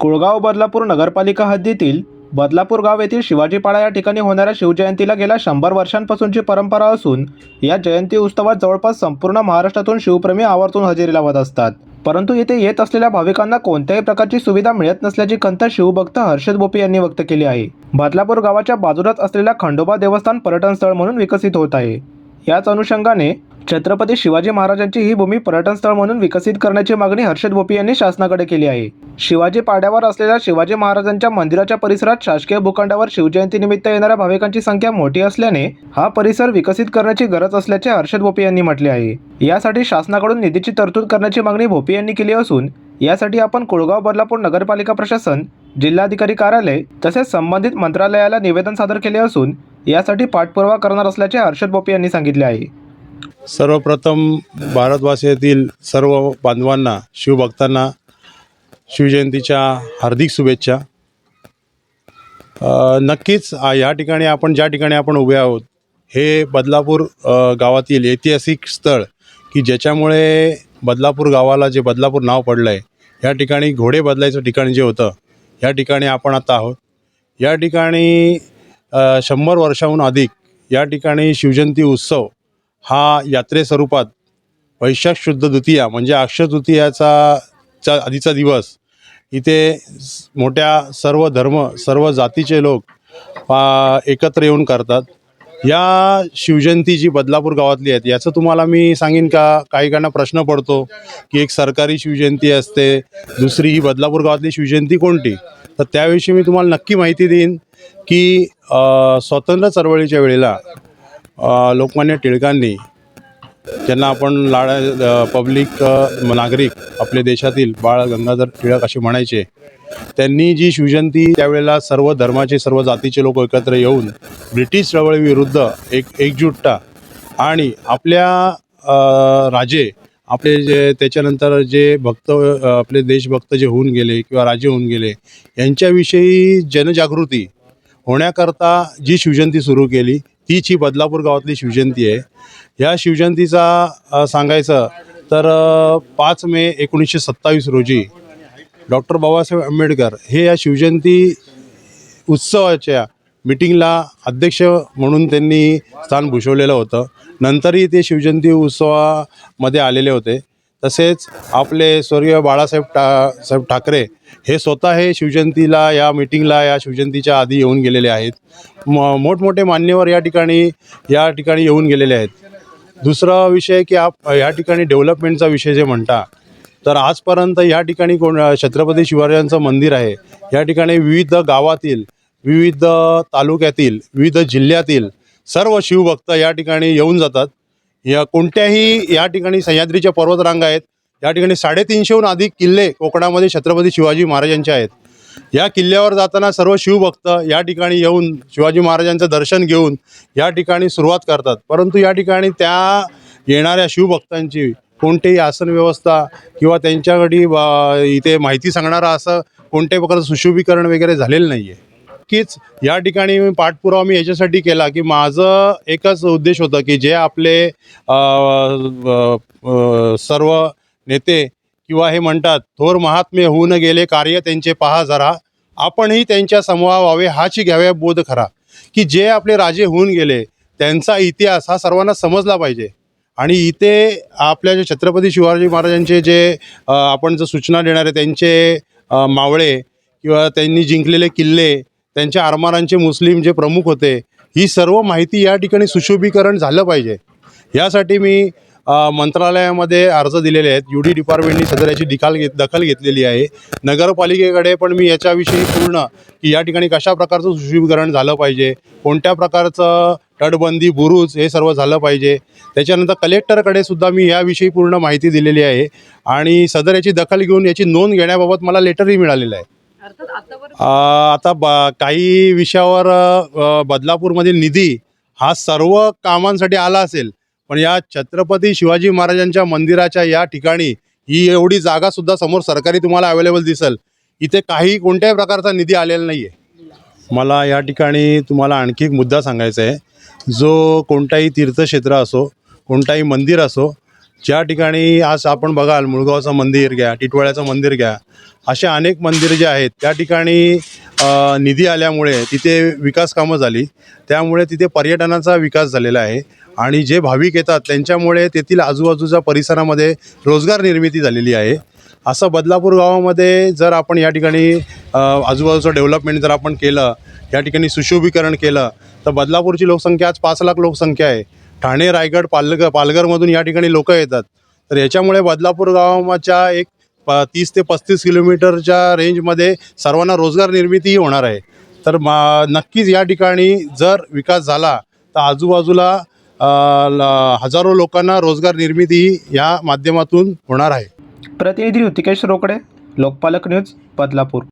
कुळगाव बदलापूर नगरपालिका हद्दीतील बदलापूर गाव येथील शिवाजीपाडा या ठिकाणी होणाऱ्या शिवजयंतीला गेल्या शंभर वर्षांपासूनची परंपरा असून या जयंती उत्सवात जवळपास संपूर्ण महाराष्ट्रातून शिवप्रेमी आवर्तून हजेरी लावत असतात. परंतु येथे येत असलेल्या भाविकांना कोणत्याही प्रकारची सुविधा मिळत नसल्याची खंत शिवभक्त हर्षद बोपे यांनी व्यक्त केली आहे. बदलापूर गावाच्या बाजूलाच असलेल्या खंडोबा देवस्थान पर्यटन स्थळ म्हणून विकसित होत आहे. याच अनुषंगाने छत्रपती शिवाजी महाराजांची ही भूमी पर्यटन स्थळ म्हणून विकसित करण्याची मागणी हर्षद भोपी यांनी शासनाकडे केली आहे. शिवाजी पाड्यावर असलेल्या शिवाजी महाराजांच्या मंदिराच्या परिसरात शासकीय भूखंडावर शिवजयंतीनिमित्त येणाऱ्या भाविकांची संख्या मोठी असल्याने हा परिसर विकसित करण्याची गरज असल्याचे हर्षद भोपे यांनी म्हटले आहे. यासाठी शासनाकडून निधीची तरतूद करण्याची मागणी भोपे यांनी केली असून यासाठी आपण कुळगाव बदलापूर नगरपालिका प्रशासन जिल्हाधिकारी कार्यालय तसेच संबंधित मंत्रालयाला निवेदन सादर केले असून यासाठी पाठपुरावा करणार असल्याचे हर्षद भोपी यांनी सांगितले आहे. सर्वप्रथम भारतवासियातील सर्व बांधवांना शिवभक्तांना शिवजयंतीच्या हार्दिक शुभेच्छा. नक्कीच या ठिकाणी आपण ज्या ठिकाणी आपण उभे आहोत हे बदलापूर गावातील ऐतिहासिक स्थळ की ज्याच्यामुळे बदलापूर गावाला जे बदलापूर नाव पडलं आहे या ठिकाणी घोडे बदलायचं ठिकाण जे होतं या ठिकाणी आपण आता आहोत. या ठिकाणी शंभर वर्षाहून अधिक या ठिकाणी शिवजयंती उत्सव हा यात्रे स्वरूपात वैशाख शुद्ध द्वितीया म्हणजे अक्षय तृतीयाचा चा आधीचा दिवस. इथे मोठ्या सर्व धर्म सर्व जातीचे लोक एकत्र येऊन करतात. या शिवजयंती जी बदलापूर गावातली आहेत याचं तुम्हाला मी सांगेन का? काही काहींना प्रश्न पडतो की एक सरकारी शिवजयंती असते दुसरी ही बदलापूर गावातली शिवजयंती कोणती? तर त्याविषयी मी तुम्हाला नक्की माहिती देईन की स्वतंत्र स्वातंत्र्य चळवळीच्या वेळेला लोकमान्य टिळकांनी ज्यांना आपण लाडा पब्लिक नागरिक आपल्या देशातील बाळ गंगाधर टिळक असे म्हणायचे त्यांनी जी शिवजयंती त्यावेळेला सर्व धर्माचे सर्व जातीचे लोक एकत्र येऊन ब्रिटिश चळवळीविरुद्ध एक एकजुटता आणि आपल्या राजे आपले जे त्याच्यानंतर जे भक्त आपले देशभक्त जे होऊन गेले किंवा राजे होऊन गेले यांच्याविषयी जनजागृती होण्याकरता जी शिवजयंती सुरू केली तीच ही बदलापूर गावातली शिवजयंती आहे. या शिवजयंतीचा सांगायचं तर पाच मे एकोणीसशे सत्तावीस रोजी डॉक्टर बाबासाहेब आंबेडकर हे या शिवजयंती उत्सवाच्या मिटिंगला अध्यक्ष म्हणून त्यांनी स्थान भूषवलेलं होतं. नंतरही ते शिवजयंती उत्सवामध्ये आलेले होते. तसेच आपले स्वर्गीय बाळासाहेब टा साहेब ठाकरे हे स्वतः हे शिवजयंतीला या मिटिंगला या शिवजयंतीच्या आधी येऊन गेलेले आहेत. म मोठमोठे मान्यवर या ठिकाणी या ठिकाणी येऊन गेलेले आहेत. दुसरा विषय की आप या ठिकाणी डेव्हलपमेंटचा विषय जे म्हणता तर आजपर्यंत या ठिकाणी कोण छत्रपती शिवरायांचं मंदिर आहे. या ठिकाणी विविध गावातील विविध तालुक्यातील विविध जिल्ह्यातील सर्व शिवभक्त या ठिकाणी येऊन जातात. या कोणत्याही या ठिकाणी सह्याद्रीच्या पर्वतरांगा आहेत. या ठिकाणी साडेतीनशेहून अधिक किल्ले कोकणामध्ये छत्रपती शिवाजी महाराजांचे आहेत. या किल्ल्यावर जाताना सर्व शिवभक्त या ठिकाणी येऊन शिवाजी महाराजांचं दर्शन घेऊन या ठिकाणी सुरुवात करतात. परंतु या ठिकाणी त्या येणाऱ्या शिवभक्तांची कोणतीही आसन व्यवस्था किंवा त्यांच्याकडे इथे माहिती सांगणारं असं कोणत्याही प्रकारचं सुशोभीकरण वगैरे झालेलं नाही आहे नक्कीच या ठिकाणी मी पाठपुरावा मी याच्यासाठी केला की माझं एकच उद्देश होतं की जे आपले सर्व नेते किंवा हे म्हणतात थोर महात्मे होऊन गेले कार्य त्यांचे पहा जरा. आपणही त्यांच्या समूहा व्हावे हाची घ्याव्या बोध खरा की जे आपले राजे होऊन गेले त्यांचा इतिहास हा सर्वांना समजला पाहिजे. आणि इथे आपल्या जे छत्रपती शिवाजी महाराजांचे जे आपण जर सूचना देणारे त्यांचे मावळे किंवा त्यांनी जिंकलेले किल्ले त्यांच्या आरमारांचे मुस्लिम जे प्रमुख होते ही सर्व माहिती या ठिकाणी सुशोभीकरण झालं पाहिजे. यासाठी मी मंत्रालयामध्ये अर्ज दिलेले आहेत. यू डी डिपार्टमेंटनी सदर याची दिखाल घेत दखल घेतलेली आहे. नगरपालिकेकडे पण मी याच्याविषयी पूर्ण की या ठिकाणी कशा प्रकारचं सुशोभीकरण झालं पाहिजे कोणत्या प्रकारचं तटबंदी बुरुज हे सर्व झालं पाहिजे. त्याच्यानंतर कलेक्टरकडे सुद्धा मी याविषयी पूर्ण माहिती दिलेली आहे. आणि सदर याची दखल घेऊन याची नोंद घेण्याबाबत मला लेटरही मिळालेलं आहे. आता बा काही विषयावर बदलापूरमधील निधी हा सर्व कामांसाठी आला असेल पण या छत्रपती शिवाजी महाराजांच्या मंदिराच्या या ठिकाणी ही एवढी जागासुद्धा समोर सरकारी तुम्हाला अवेलेबल दिसेल. इथे काही कोणत्याही प्रकारचा निधी आलेला नाही आहे मला या ठिकाणी तुम्हाला आणखी एक मुद्दा सांगायचा आहे. जो कोणताही तीर्थक्षेत्र असो कोणताही मंदिर असो ज्या ठिकाणी आज आपण बघाल मुळगावचं मंदिर घ्या टिटवाळ्याचं मंदिर घ्या असे अनेक मंदिरं जे आहेत त्या ठिकाणी निधी आल्यामुळे तिथे विकास कामं झाली. त्यामुळे तिथे पर्यटनाचा विकास झालेला आहे. आणि जे भाविक येतात त्यांच्यामुळे तेथील आजूबाजूच्या परिसरामध्ये रोजगार निर्मिती झालेली आहे. असं बदलापूर गावामध्ये जर आपण या ठिकाणी आजूबाजूचं डेव्हलपमेंट जर आपण केलं या ठिकाणी सुशोभीकरण केलं तर बदलापूरची लोकसंख्या आज पाच लाख लोकसंख्या आहे. ठाणे रायगड पालघर पालघरमधून या ठिकाणी लोकं येतात. तर याच्यामुळे बदलापूर गावाच्या एक प तीस ते पस्तीस किलोमीटरच्या रेंजमध्ये सर्वांना रोजगार निर्मितीही होणार आहे. तर मा नक्कीच या ठिकाणी जर विकास झाला तर आजूबाजूला ल- हजारो लोकांना रोजगार निर्मितीही या माध्यमातून होणार आहे. प्रतिनिधी ऋतिकेश रोकडे लोकपालक न्यूज बदलापूर.